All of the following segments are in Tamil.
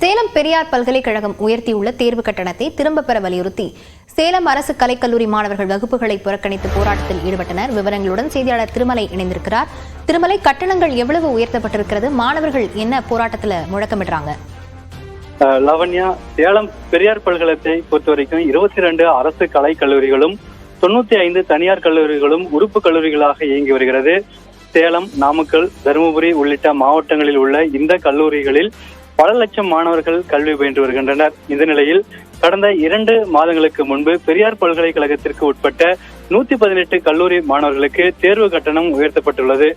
சேலம் பெரியார் பல்கலைக்கழகம் உயர்த்தியுள்ள தேர்வு கட்டணத்தை திரும்பப் பெற வலியுறுத்தி சேலம் அரசு கலைக்கல்லூரி மாணவர்கள் வகுப்புகளை புறக்கணித்து போராட்டத்தில் ஈடுபட்டனர். விவரங்களுடன் செய்தியாளர் திருமலை இணைந்திருக்கிறார். திருமலை கட்டணங்கள் எவ்வளவு உயர்த்தப்பட்டிருக்கிறது? மாணவர்கள் என்ன போராட்டத்தில் முழக்கமிடுறாங்க? லவண்யா சேலம் பெரியார் பல்கலத்தை பொறுத்த வரைக்கும் இருபத்தி ரெண்டு அரசு கலை கல்லூரிகளும் தொண்ணூத்தி ஐந்து தனியார் கல்லூரிகளும் உறுப்பு கல்லூரிகளாக இயங்கி வருகிறது. சேலம் நாமக்கல் தருமபுரி உள்ளிட்ட மாவட்டங்களில் உள்ள இந்த கல்லூரிகளில் பல லட்சம் மாணவர்கள் கல்வி பயின்று வருகின்றனர். இந்த நிலையில் கடந்த இரண்டு மாதங்களுக்கு முன்பு பெரியார் பல்கலைக்கழகத்திற்கு உட்பட்ட நூத்தி பதினெட்டு கல்லூரி மாணவர்களுக்கு தேர்வு கட்டணம் உயர்த்தப்பட்டுள்ளது.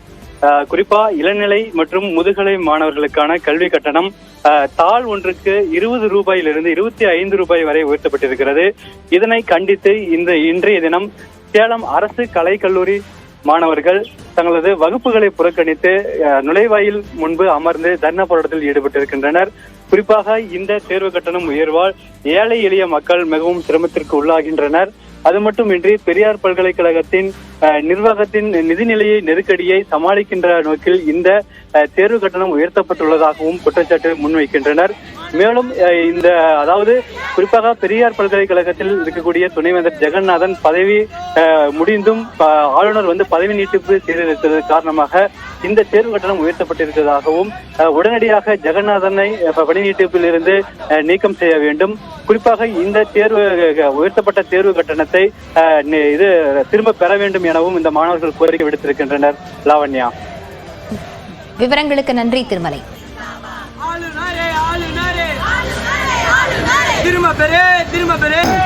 குறிப்பா இளநிலை மற்றும் முதுகலை மாணவர்களுக்கான கல்வி கட்டணம் தாள் ஒன்றுக்கு இருபது ரூபாயிலிருந்து இருபத்தி ஐந்து ரூபாய் வரை உயர்த்தப்பட்டிருக்கிறது. இதனை கண்டித்து இந்த இன்றைய தினம் சேலம் அரசு கலைக்கல்லூரி மாணவர்கள் தங்களது வகுப்புகளை புறக்கணித்து நுழைவாயில் முன்பு அமர்ந்து தர்ண போராட்டத்தில் ஈடுபட்டிருக்கின்றனர். குறிப்பாக இந்த தேர்வு கட்டணம் உயர்வால் ஏழை எளிய மக்கள் மிகவும் சிரமத்திற்கு உள்ளாகின்றனர். அது மட்டுமின்றி பெரியார் பல்கலைக்கழகத்தின் நிர்வாகத்தின் நிதிநிலையை நெருக்கடியை சமாளிக்கின்ற நோக்கில் இந்த தேர்வு கட்டணம் உயர்த்தப்பட்டுள்ளதாகவும் குற்றச்சாட்டு முன்வைக்கின்றனர். மேலும் அஹ், இந்த அதாவது குறிப்பாக பெரியார் பல்கலைக்கழகத்தில் இருக்கக்கூடிய துணைவேந்தர் ஜெகநாதன் பதவி முடிந்தும் ஆளுநர் வந்து பதவி நீட்டிப்பு செய்திருக்கிறது காரணமாக இந்த தேர்வு கட்டணம் உயர்த்தப்பட்டிருப்பதாகவும் உடனடியாக ஜெகநாதனை பணி நீட்டிப்பில் இருந்து அஹ், நீக்கம் செய்ய வேண்டும். குறிப்பாக இந்த தேர்வு உயர்த்தப்பட்ட தேர்வு கட்டணத்தை அஹ், இது திரும்ப பெற வேண்டும் எனவும் இந்த மாணவர்கள் கோரிக்கை விடுத்திருக்கின்றனர். லாவண்யா. விவரங்களுக்கு நன்றி திருமலை. பெரு திரும்ப பெரு